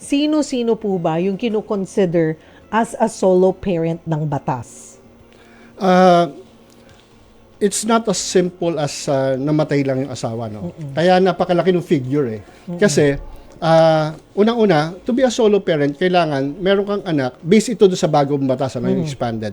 Sino-sino po ba yung kinukonsider as a solo parent ng batas? Uh, it's not as simple as uh, namatay lang yung asawa, no? Kaya napakalaki ng figure eh. Kasi, uh, unang-una, to be a solo parent, kailangan meron kang anak, based ito sa bagong batas, ano, yung expanded.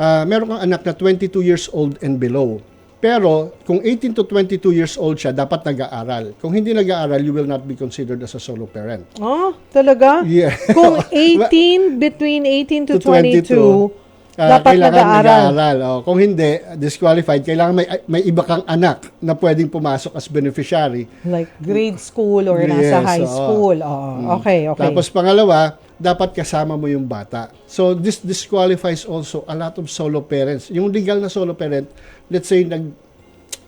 Uh, meron kang anak na 22 years old and below. Pero, kung 18 to 22 years old siya, dapat nag-aaral. Kung hindi nag-aaral, you will not be considered as a solo parent. Oh, talaga? Yeah. Kung 18, between 18 to, To 22, 22, Ah, dapat kailangan nag-aaral. Oh, kung hindi, disqualified. Kailangan may, may iba kang anak na pwedeng pumasok as beneficiary. Like grade school or nasa Yes, high oo. school. Oo. Okay, okay. Tapos pangalawa, dapat kasama mo yung bata. So this disqualifies also a lot of solo parents. Yung legal na solo parent, let's say nag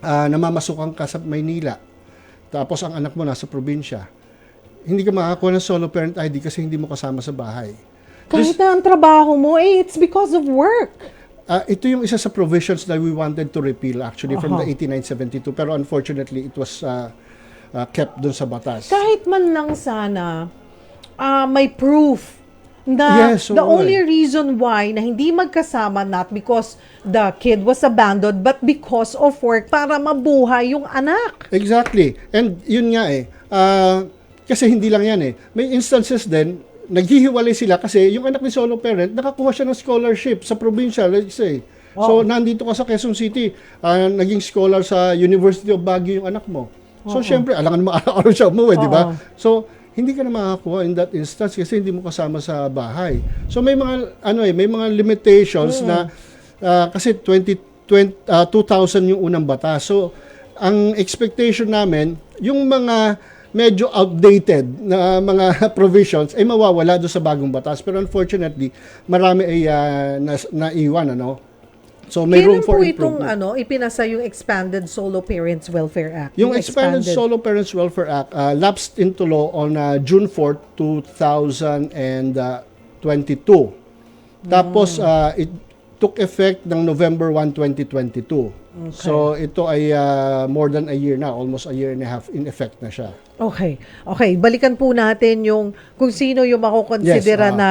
ah, namamasukan ka sa Maynila. Tapos ang anak mo nasa probinsya. Hindi ka makakakuha ng solo parent ID kasi hindi mo kasama sa bahay. Kahit na ang trabaho mo, eh, it's because of work. Ah, ito yung isa sa provisions that we wanted to repeal actually from Aha. the 8972 pero unfortunately it was ah, ah, kept dun sa batas. Kahit man lang sana ah, may proof na Yes, the only eh. reason why na hindi magkasama not because the kid was abandoned but because of work para mabuhay yung anak. Exactly. And yun nga eh. ah, kasi hindi lang yan eh. May instances din, naghihiwalay sila kasi yung anak ni solo parent, nakakuha siya ng scholarship sa probinsya, let's say. So, nandito ka sa Quezon City, ah, naging scholar sa University of Baguio yung anak mo. So, syempre, alangan mo araw-araw siya umuwi, di ba? So, hindi ka na makakakuha in that instance kasi hindi mo kasama sa bahay. So, may mga, ano eh, may mga limitations na, ah, kasi 20, 20, ah, 2000 yung unang bata. So, ang expectation namin, yung mga medyo outdated na mga provisions ay mawawala doon sa bagong batas. Pero unfortunately, marami ay ah, nas- naiwan, ano? So, may Kailan room for po itong improvement. ano, ipinasa yung Expanded Solo Parents Welfare Act? Yung Expanded Solo Parents Welfare Act uh, lapsed into law on uh, June 4, 2022. Tapos uh, it took effect ng November 1, 2022. So ito ay uh, more than a year na, almost a year and a half in effect na siya. Okay. Okay, balikan po natin yung kung sino yung makukonsidera Yes, ah. na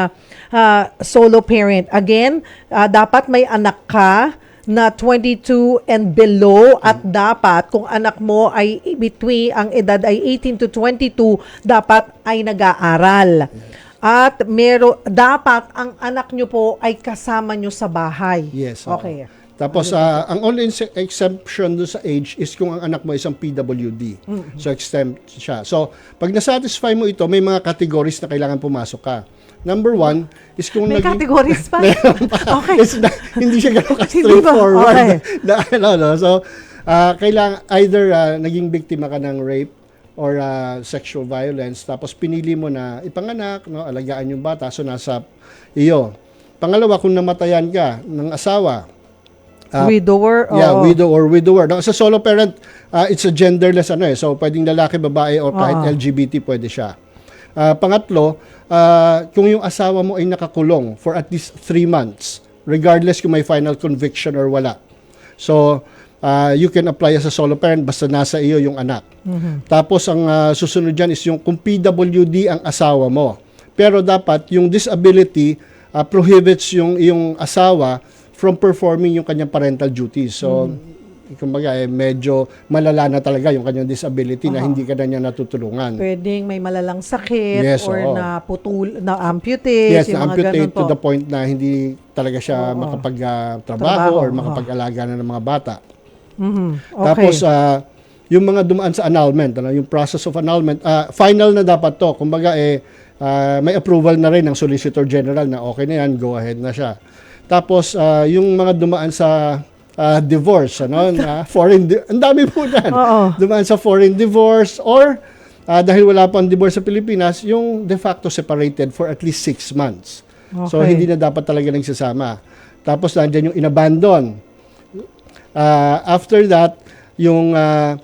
ah, solo parent. Again, ah, dapat may anak ka na 22 and below at dapat kung anak mo ay between ang edad ay 18 to 22 dapat ay nag-aaral. At mero dapat ang anak nyo po ay kasama nyo sa bahay. Yes. oo. Okay. Tapos uh, ang only ex- exemption do sa age is kung ang anak mo isang PWD. So exempt siya. So pag nasatisfy mo ito, may mga categories na kailangan pumasok ka. Number one is kung May naging- categories pa. Okay. It's not- hindi siya ganun Hindi ba? straightforward. Okay. na, ano, no? So, ah, kailangan either ah, naging biktima ka ng rape or ah, sexual violence tapos pinili mo na ipanganak, no, alagaan yung bata so nasa iyo. Pangalawa, kung namatayan ka ng asawa, ah, Widower. Yeah, oo. widow or widower. No, sa solo parent, ah, it's a genderless ano eh. So pwedeng lalaki, babae or kahit Oo. LGBT pwede siya. Ah, pangatlo, ah, kung yung asawa mo ay nakakulong for at least three months, regardless kung may final conviction or wala. So, ah, you can apply as a solo parent basta nasa iyo yung anak. Tapos ang ah, susunod dyan is yung kung PWD ang asawa mo. Pero dapat yung disability ah, prohibits yung yung asawa from performing yung kanyang parental duties. So, kumbaga eh, medyo malala na talaga yung kanyang disability na hindi ka na niya natutulungan. Pwedeng may malalang sakit Yes, or oo. na putul na amputate, Yes, yung mga na-amputate ganun to po. the point na hindi talaga siya makapag-trabaho Trabaho, or oo. makapag-alaga na ng mga bata. Mhm. Okay. Tapos, ah, yung mga dumaan sa annulment, ano, yung process of annulment, ah, final na dapat to. Kumbaga, eh, ah, may approval na rin ng Solicitor General na okay na yan, go ahead na siya. Tapos, ah, yung mga dumaan sa ah, divorce, ano, na foreign, di- ang dami po yan. Oo. Dumaan sa foreign divorce or ah, dahil wala pang divorce sa Pilipinas, yung de facto separated for at least six months. So, Okay. hindi na dapat talaga nagsasama. Tapos, nandiyan yung inabandon. Ah, after that, yung ah,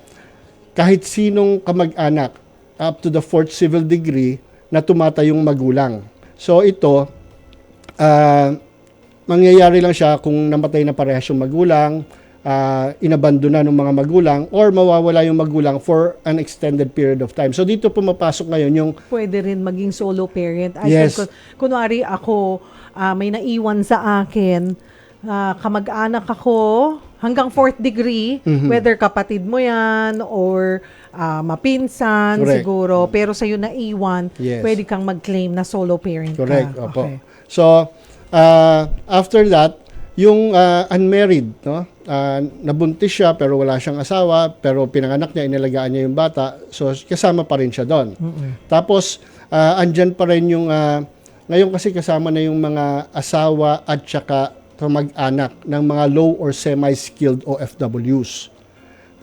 kahit sinong kamag-anak up to the fourth civil degree na tumatayong magulang. So ito, ah, mangyayari lang siya kung namatay na parehas yung magulang ah, inabandona ng mga magulang or mawawala yung magulang for an extended period of time. So dito pumapasok ngayon yung Pwede rin maging solo parent. Ay, Yes. kun- kunwari ako, ah, may naiwan sa akin, ah, kamag-anak ako, hanggang fourth degree, Mhm. whether kapatid mo yan or ah, mapinsan Correct. siguro, pero sa'yo naiwan, Yes. pwede kang mag-claim na solo parent Correct, ka. opo. Okay. So, uh, after that, yung uh, unmarried, no? Uh, nabuntis siya pero wala siyang asawa, pero pinanganak niya, inalagaan niya yung bata, so kasama pa rin siya doon. Tapos, uh, andyan pa rin yung, uh, ngayon kasi kasama na yung mga asawa at saka kamag-anak ng mga low or semi-skilled OFWs.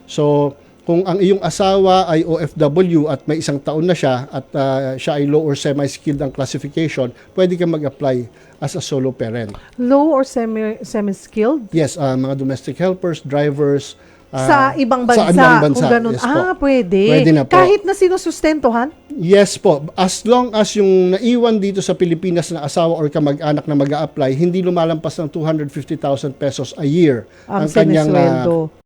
So, kung ang iyong asawa ay OFW at may isang taon na siya at uh, siya ay low or semi-skilled ang classification, pwede ka mag-apply as a solo parent. Low or semi, semi-skilled? Yes, uh, mga domestic helpers, drivers. uh, sa ibang bansa, Sa ibang bansa, kung ganun. yes po. ah, pwede. Pwede na po. Kahit na sinusustentuhan? Yes po. As long as yung naiwan dito sa Pilipinas na asawa or kamag-anak na mag apply hindi lumalampas ng 250,000 pesos a year Ang kanyang uh.